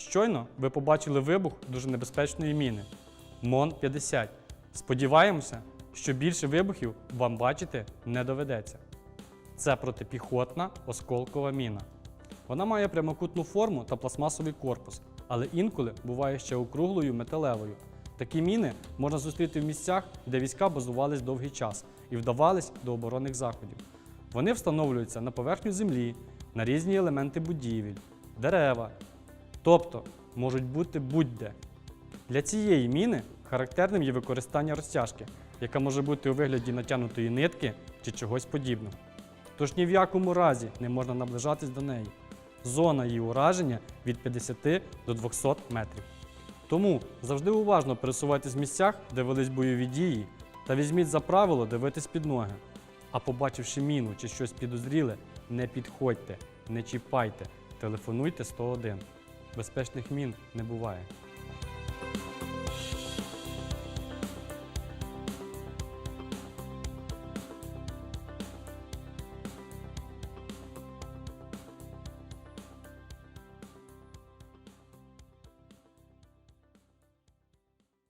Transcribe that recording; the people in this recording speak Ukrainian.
Щойно ви побачили вибух дуже небезпечної міни МОН-50. Сподіваємося, що більше вибухів вам бачити не доведеться. Це протипіхотна осколкова міна. Вона має прямокутну форму та пластмасовий корпус, але інколи буває ще округлою металевою. Такі міни можна зустріти в місцях, де війська базувались довгий час і вдавались до оборонних заходів. Вони встановлюються на поверхню землі, на різні елементи будівель, дерева, тобто можуть бути будь-де. Для цієї міни характерним є використання розтяжки, яка може бути у вигляді натягнутої нитки чи чогось подібного. Тож ні в якому разі не можна наближатись до неї. Зона її ураження від 50 до 200 метрів. Тому завжди уважно пересувайтесь в місцях, де велись бойові дії, та візьміть за правило дивитись під ноги. А побачивши міну чи щось підозріле, не підходьте, не чіпайте, телефонуйте 101. Безпечних мін не буває.